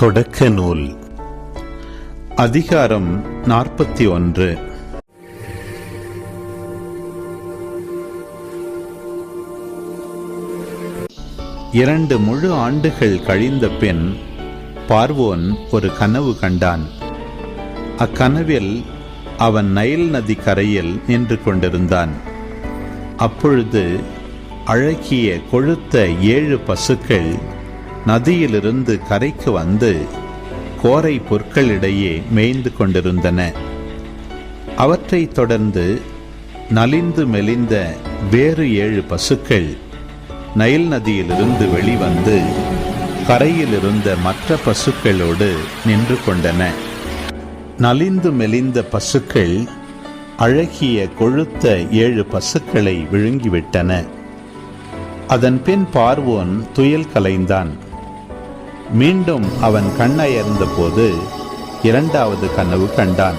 தொடக்க நூல் அதிகாரம் நாற்பத்தி ஒன்று. இரண்டு முழு ஆண்டுகள் கழிந்த பின் பார்வோன் ஒரு கனவு கண்டான். அக்கனவில் அவன் நைல் நதி கரையில் நின்று கொண்டிருந்தான். அப்பொழுது அழகிய கொழுத்த ஏழு பசுக்கள் நதியிலிருந்து கரைக்கு வந்து கோரை பொற்களிடையே மேய்ந்து கொண்டிருந்தன. அவற்றைத் தொடர்ந்து நலிந்து மெலிந்த வேறு ஏழு பசுக்கள் நைல் நதியிலிருந்து வெளிவந்து கரையிலிருந்த மற்ற பசுக்களோடு நின்று கொண்டன. நலிந்து மெலிந்த பசுக்கள் அழகிய கொழுத்த ஏழு பசுக்களை விழுங்கிவிட்டன. அதன் பின் பார்வோன் துயல் கலைந்தான். மீண்டும் அவன் கண்ணயர்ந்த போது இரண்டாவது கனவு கண்டான்.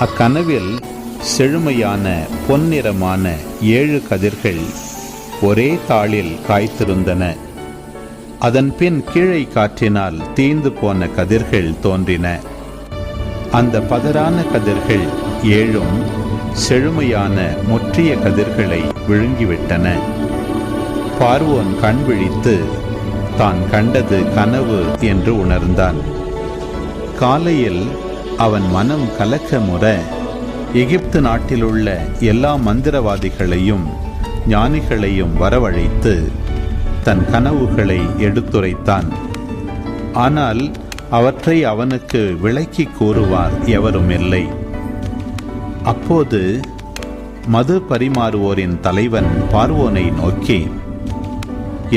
அக்கனவில் செழுமையான பொன்னிறமான ஏழு கதிர்கள் ஒரே தாளில் காய்த்திருந்தன. அதன் பின் கீழே காற்றினால் தீந்து போன கதிர்கள் தோன்றின. அந்த பதறான கதிர்கள் ஏழும் செழுமையான முற்றிய கதிர்களை விழுங்கிவிட்டன. பார்வோன் கண் விழித்து தான் கண்டது கனவு என்று உணர்ந்தான். காலையில் அவன் மனம் கலக்க முற எகிப்து நாட்டிலுள்ள எல்லா மந்திரவாதிகளையும் ஞானிகளையும் வரவழைத்து தன் கனவுகளை எடுத்துரைத்தான். ஆனால் அவற்றை அவனுக்கு விளக்கி கூறுவார் எவரும் இல்லை அப்போது மது பரிமாறுவோரின் தலைவன் பார்வோனை நோக்கி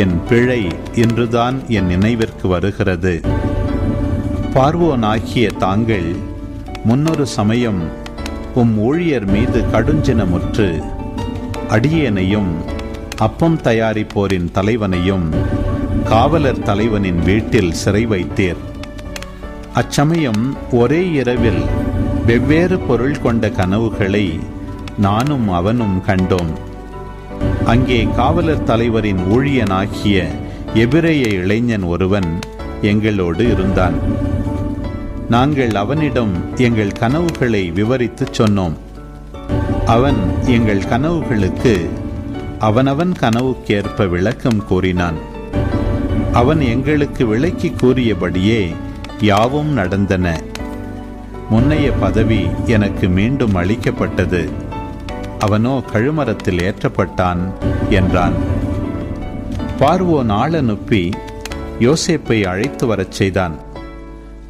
என் பிழை இன்றுதான் என் நினைவிற்கு வருகிறது. பார்வோனாகிய தாங்கள் முன்னொரு சமயம் உம் ஊழியர் மீது கடுஞ்சினமுற்று அடியேனையும் அப்பம் தயாரிப்போரின் தலைவனையும் காவலர் தலைவனின் வீட்டில் சிறை வைத்தீர். அச்சமயம் ஒரே இரவில் வெவ்வேறு பொருள் கொண்ட கனவுகளை நானும் அவனும் கண்டோம். அங்கே காவலர் தலைவரின் ஊழியனாகிய எபிரேய இளைஞன் ஒருவன் எங்களோடு இருந்தான். நாங்கள் அவனிடம் எங்கள் கனவுகளை விவரித்துச் சொன்னோம். அவன் எங்கள் கனவுகளுக்கு அவனவன் கனவுக்கேற்ப விளக்கம் கூறினான். அவன் எங்களுக்கு விளக்கி கூறியபடியே யாவும் நடந்தன. முன்னைய பதவி எனக்கு மீண்டும் அளிக்கப்பட்டது. அவனோ கழுமரத்தில் ஏற்றப்பட்டான் என்றான். பார்வோன் ஆள் அனுப்பி யோசேப்பை அழைத்து வரச் செய்தான்.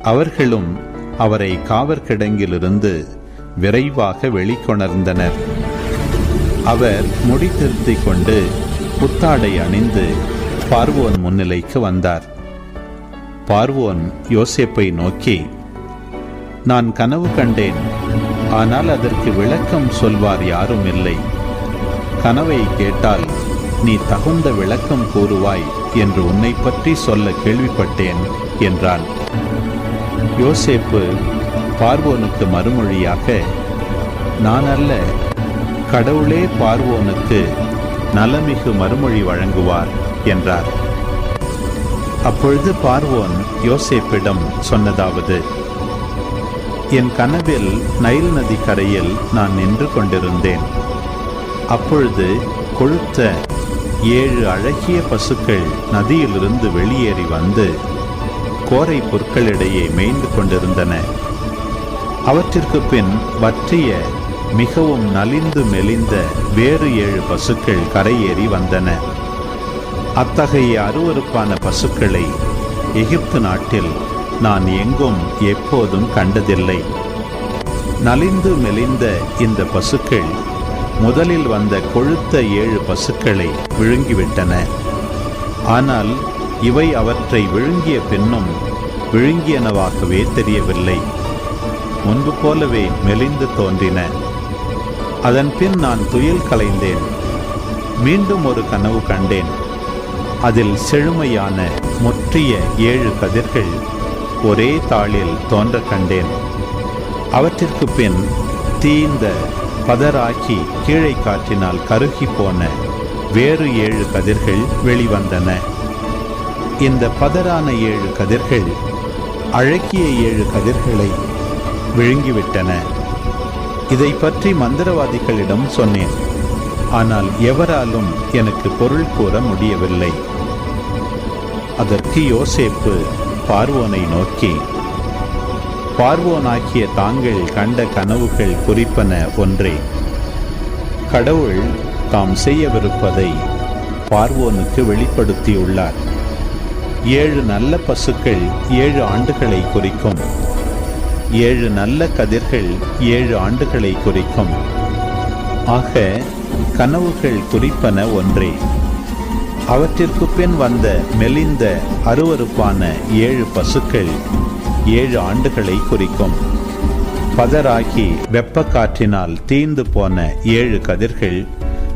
அவர்களும் அவரை காவற்கிடங்கிலிருந்து விரைவாக வெளிக்கொணர்ந்தனர். அவர் முடி திருத்திக் கொண்டு புத்தாடை அணிந்து பார்வோன் முன்னிலைக்கு வந்தார். பார்வோன் யோசேப்பை நோக்கி நான் கனவு கண்டேன். ஆனால் அதற்கு விளக்கம் சொல்வார் யாரும் இல்லை. கனவை கேட்டால் நீ தகுந்த விளக்கம் கூறுவாய் என்று உன்னை பற்றி சொல்ல கேள்விப்பட்டேன் என்றான். யோசேப்பு பார்வோனுக்கு மறுமொழியாக நான் அல்ல கடவுளே பார்வோனுக்கு நலமிகு மறுமொழி வழங்குவார் என்றார். அப்பொழுது பார்வோன் யோசேப்பிடம் சொன்னதாவது என் கனவில் நைல் நதி கரையில் நான் நின்று கொண்டிருந்தேன். அப்பொழுது கொழுத்த ஏழு அழகிய பசுக்கள் நதியிலிருந்து வெளியேறி வந்து கோரை பொருட்களிடையே மேய்ந்து கொண்டிருந்தன. அவற்றிற்கு பின் வற்றிய மிகவும் நலிந்து மெலிந்த வேறு ஏழு பசுக்கள் கரையேறி வந்தன. அத்தகைய அருவருப்பான பசுக்களை எகிப்து நாட்டில் நான் எங்கும் எப்போதும் கண்டதில்லை. நலிந்து மெலிந்த இந்த பசுக்கள் முதலில் வந்த கொழுத்த ஏழு பசுக்களை விழுங்கிவிட்டன. ஆனால் இவை அவற்றை விழுங்கிய பின்னும் விழுங்கியனவாகவே தெரியவில்லை. முன்பு போலவே மெலிந்து தோன்றின. அதன் பின் நான் துயில் கலைந்தேன். மீண்டும் ஒரு கனவு கண்டேன். அதில் செழுமையான முற்றிய ஏழு கதிர்கள் ஒரே தாளில் தோன்ற கண்டேன். அவற்றிற்கு பின் தீந்த பதராக்கி கீழே காற்றினால் கருகி போன வேறு ஏழு கதிர்கள் வெளிவந்தன. இந்த பதரான ஏழு கதிர்கள் அழகிய ஏழு கதிர்களை விழுங்கிவிட்டன. இதை பற்றி மந்திரவாதிகளிடம் சொன்னேன். ஆனால் எவராலும் எனக்கு பொருள் கூற முடியவில்லை. அதற்கு யோசேப்பு பார்வோனை நோக்கி பார்வோனாக்கிய தாங்கள் கண்ட கனவுகள் குறிப்பன ஒன்றே. கடவுள் தாம் செய்யவிருப்பதை பார்வோனுக்கு வெளிப்படுத்தியுள்ளார். ஏழு நல்ல பசுக்கள் ஏழு ஆண்டுகளை குறிக்கும். ஏழு நல்ல கதிர்கள் ஏழு ஆண்டுகளை குறிக்கும். ஆக கனவுகள் குறிப்பன ஒன்றே. அவற்றிற்கு பின் வந்த மெலிந்த அருவருப்பான ஏழு பசுக்கள் ஏழு ஆண்டுகளை குறிக்கும். பதராகி வெப்பக்காற்றினால் தீந்து போன ஏழு கதிர்கள்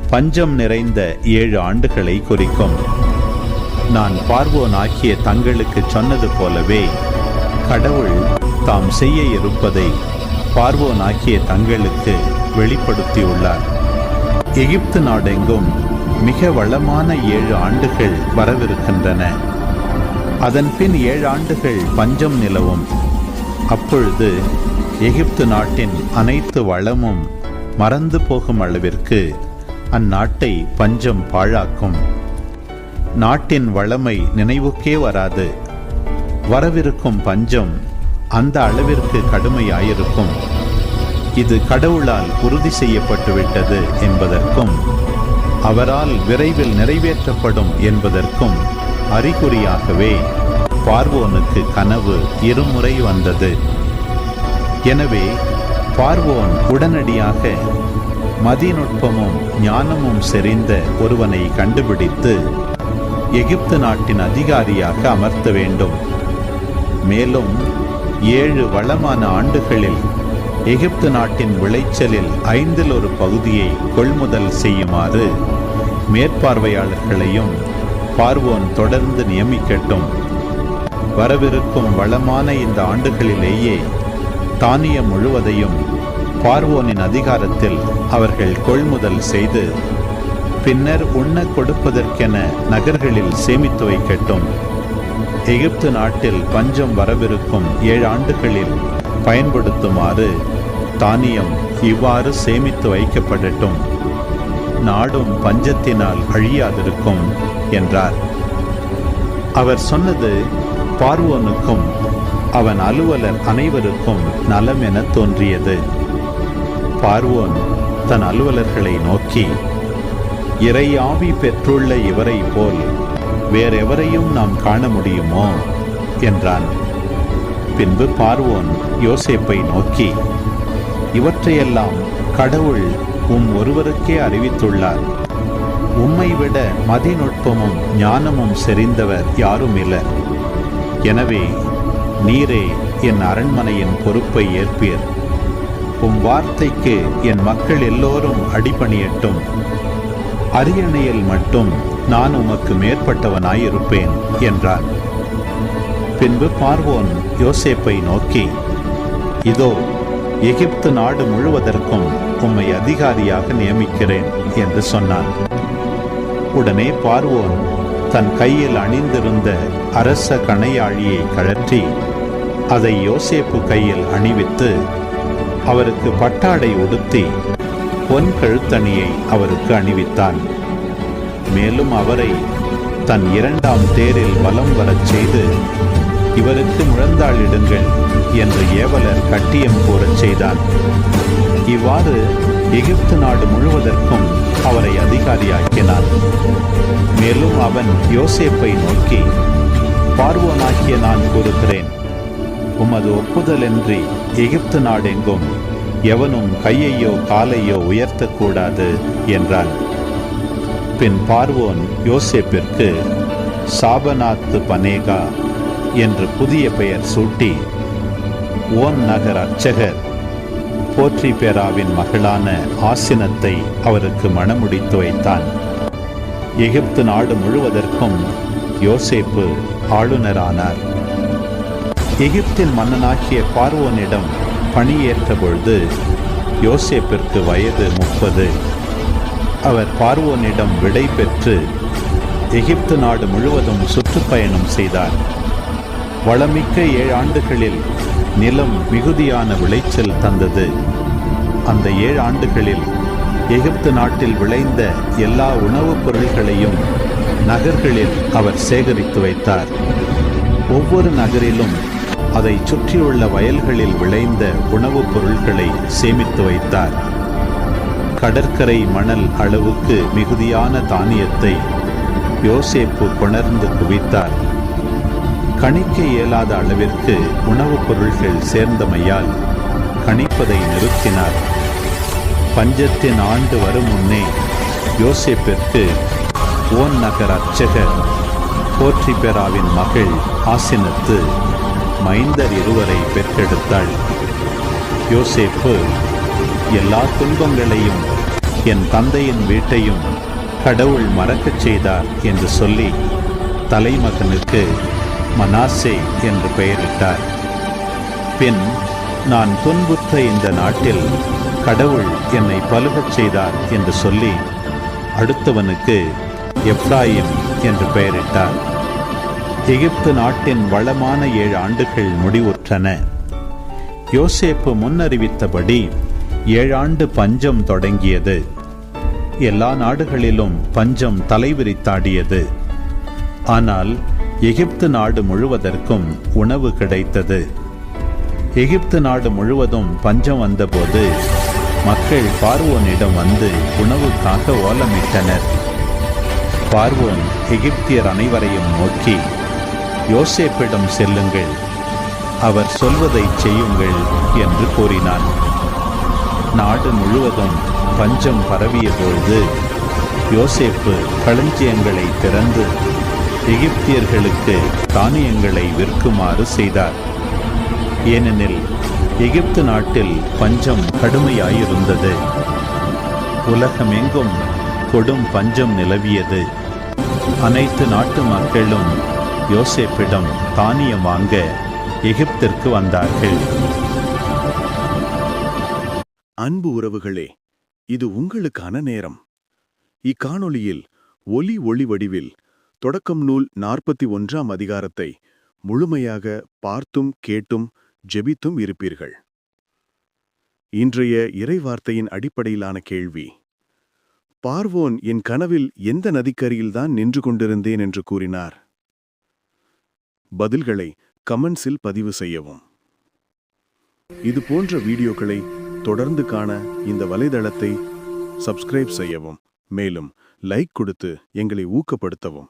பஞ்சம் நிறைந்த ஏழு ஆண்டுகளை குறிக்கும். நான் பார்வோன் ஆக்கிய தங்களுக்கு சொன்னது போலவே கடவுள் தாம் செய்ய இருப்பதை பார்வோன் தங்களுக்கு வெளிப்படுத்தியுள்ளார். எகிப்து நாடெங்கும் மிக வளமான ஏழு ஆண்டுகள் வரவிருக்கின்றன. அதன் பின் ஏழு ஆண்டுகள் பஞ்சம் நிலவும். அப்பொழுது எகிப்து நாட்டின் அனைத்து வளமும் மறந்து போகும் அளவிற்கு அந்நாட்டை பஞ்சம் பாழாக்கும். நாட்டின் வளமை நினைவுக்கே வராது. வரவிருக்கும் பஞ்சம் அந்த அளவிற்கு கடுமையாயிருக்கும். இது கடவுளால் உறுதி செய்யப்பட்டுவிட்டது என்பதற்கும் அவரால் விரைவில் நிறைவேற்றப்படும் என்பதற்கும் அறிகுறியாகவே பார்வோனுக்கு கனவு இருமுறை வந்தது. எனவே பார்வோன் உடனடியாக மதிநுட்பமும் ஞானமும் செறிந்த ஒருவனை கண்டுபிடித்து எகிப்து நாட்டின் அதிகாரியாக அமர்த்த வேண்டும். மேலும் ஏழு வளமான ஆண்டுகளில் எகிப்து நாட்டின் விளைச்சலில் ஐந்தில் ஒரு பகுதியை கொள்முதல் செய்யுமாறு மேற்பார்வையாளர்களையும் பார்வோன் தொடர்ந்து நியமிக்கட்டும். வரவிருக்கும் வளமான இந்த ஆண்டுகளிலேயே தானியம் முழுவதையும் பார்வோனின் அதிகாரத்தில் அவர்கள் கொள்முதல் செய்து பின்னர் உண்ண கொடுப்பதற்கென நகர்களில் சேமித்து வைக்கட்டும். எகிப்து நாட்டில் பஞ்சம் வரவிருக்கும் ஏழு ஆண்டுகளில் பயன்படுத்துமாறு தானியம் இவ்வாறு சேமித்து வைக்கப்படட்டும். நாடும் பஞ்சத்தினால் அழியாதிருக்கும் என்றார். அவர் சொன்னது பார்வோனுக்கும் அவன் அலுவலர் அனைவருக்கும் நலம் என தோன்றியது. பார்வோன் தன் அலுவலர்களை நோக்கி இறையாவி பெற்றுள்ள இவரை போல் வேறெவரையும் நாம் காண முடியுமோ? என்றான். பின்பு பார்வோன் யோசேப்பை நோக்கி இவற்றையெல்லாம் கடவுள் உம் ஒருவருக்கே அறிவித்துள்ளார். உம்மை விட மதிநுட்பமும் ஞானமும் செறிந்தவர் யாரும் இல்லை. எனவே நீரே என் அரண்மனையின் பொறுப்பை ஏற்பீர். உம் வார்த்தைக்கு என் மக்கள் எல்லோரும் அடிபணியட்டும். அரியணையில் மட்டும் நான் உமக்கு மேற்பட்டவனாயிருப்பேன் என்றான். பின்பு பார்வோன் யோசேப்பை நோக்கி இதோ எகிப்து நாடு முழுவதற்கும் உம்மை அதிகாரியாக நியமிக்கிறேன் என்று சொன்னான். உடனே பார்வோன் தன் கையில் அணிந்திருந்த அரச கணையாழியை கழற்றி அதை யோசேப்பு கையில் அணிவித்து அவருக்கு பட்டாடை உடுத்தி பொன் கழுத்தணியை அவருக்கு அணிவித்தான். மேலும் அவரை தன் இரண்டாம் தேரில் வலம் வரச் செய்து இவருக்கு முழந்தாளிடுங்கள் என்று ஏவலர் கட்டியம் கூறச் செய்தான். இவ்வாறு எகிப்து நாடு முழுவதற்கும் அவரை அதிகாரியாக்கினான் மேலும் அவன் யோசேப்பை நோக்கி பார்வோனாகிய நான் கூறுகிறேன் உமது ஒப்புதலின்றி எகிப்து நாடெங்கும் எவனும் கையையோ காலையோ உயர்த்தக்கூடாது என்றான். பின் பார்வோன் யோசேப்பிற்கு சாபநாத்து பனேகா என்று புதிய பெயர் சூட்டி ஓன் நகர் அர்ச்சகர் போற்றி பேராவின் மகளான ஆசினத்தை அவருக்கு மணமுடித்து வைத்தான். எகிப்து நாடு முழுவதற்கும் யோசேப்பு ஆளுநரானார். எகிப்தின் மன்னனாகிய பார்வோனிடம் பணியேற்ற பொழுது யோசேப்பிற்கு வயது முப்பது. அவர் பார்வோனிடம் விடை பெற்று எகிப்து நாடு முழுவதும் சுற்றுப்பயணம் செய்தார். வளமிக்க ஏழு ஆண்டுகளில் நிலம் மிகுதியான விளைச்சல் தந்தது. அந்த ஏழு ஆண்டுகளில் எகிப்து நாட்டில் விளைந்த எல்லா உணவுப் பொருள்களையும் நகர்களில் அவர் சேகரித்து வைத்தார். ஒவ்வொரு நகரிலும் அதை சுற்றியுள்ள வயல்களில் விளைந்த உணவுப் பொருள்களை சேமித்து வைத்தார். கடற்கரை மணல் அளவுக்கு மிகுதியான தானியத்தை யோசேப்பு கொணர்ந்து குவித்தார். கணிக்க இயலாத அளவிற்கு உணவுப் பொருள்கள் சேர்ந்தமையால் கணிப்பதை நிறுத்தினார். பஞ்சத்தின் ஆண்டு வரும் முன்னே யோசேப்பிற்கு ஓன் நகர் அர்ச்சகர் போற்றிபெராவின் மகள் ஆசினத்து மைந்தர் இருவரை பெற்றெடுத்தாள். யோசேப்பு எல்லா துன்பங்களையும் என் தந்தையின் வீட்டையும் கடவுள் மறக்கச் செய்தார் என்று சொல்லி தலைமகனுக்கு மனாசே என்று பெயரிட்டார். பின் நான் துன்புற்ற இந்த நாட்டில் கடவுள் என்னை பலுகச் செய்தார் என்று சொல்லி அடுத்தவனுக்கு எப்ராயிம் என்று பெயரிட்டார். எகிப்து நாட்டின் வளமான ஏழு ஆண்டுகள் முடிவுற்றன. யோசேப்பு முன்னறிவித்தபடி ஏழாண்டு பஞ்சம் தொடங்கியது. எல்லா நாடுகளிலும் பஞ்சம் தலைவிரித்தாடியது. ஆனால் எகிப்து நாடு முழுவதற்கும் உணவு கிடைத்தது. எகிப்து நாடு முழுவதும் பஞ்சம் வந்தபோது மக்கள் பார்வோனிடம் வந்து உணவுக்காக ஓலமிட்டனர். பார்வோன் எகிப்தியர் அனைவரையும் நோக்கி யோசேப்பிடம் செல்லுங்கள். அவர் சொல்வதை செய்யுங்கள் என்று கூறினான். நாடு முழுவதும் பஞ்சம் பரவிய பொழுது யோசேப்பு களஞ்சியங்களை திறந்து எகிப்தியர்களுக்கு தானியங்களை விற்குமாறு செய்தார். ஏனெனில் எகிப்து நாட்டில் பஞ்சம் கடுமையாயிருந்தது. உலகமெங்கும் கொடும் பஞ்சம் நிலவியது. அனைத்து நாட்டு மக்களும் யோசேப்பிடம் தானியம் வாங்க எகிப்திற்கு வந்தார்கள். அன்பு உறவுகளே இது உங்களுக்கான நேரம். இக்காணொளியில் ஒலி ஒளி வடிவில் தொடக்கம் நூல் நாற்பத்தி ஒன்றாம் அதிகாரத்தை முழுமையாக பார்த்தும் கேட்டும் ஜெபித்தும் இருப்பீர்கள். இன்றைய இறைவார்த்தையின் அடிப்படையிலான கேள்வி. பார்வோன் என் கனவில் எந்த நதிக்கரையில்தான் நின்று கொண்டிருந்தேன் என்று கூறினார். பதில்களை கமெண்ட்ஸில் பதிவு செய்யவும். இது போன்ற வீடியோக்களை தொடர்ந்து காண இந்த வலைதளத்தை சப்ஸ்கிரைப் செய்யவும். மேலும் லைக் கொடுத்து எங்களை ஊக்கப்படுத்தவும்.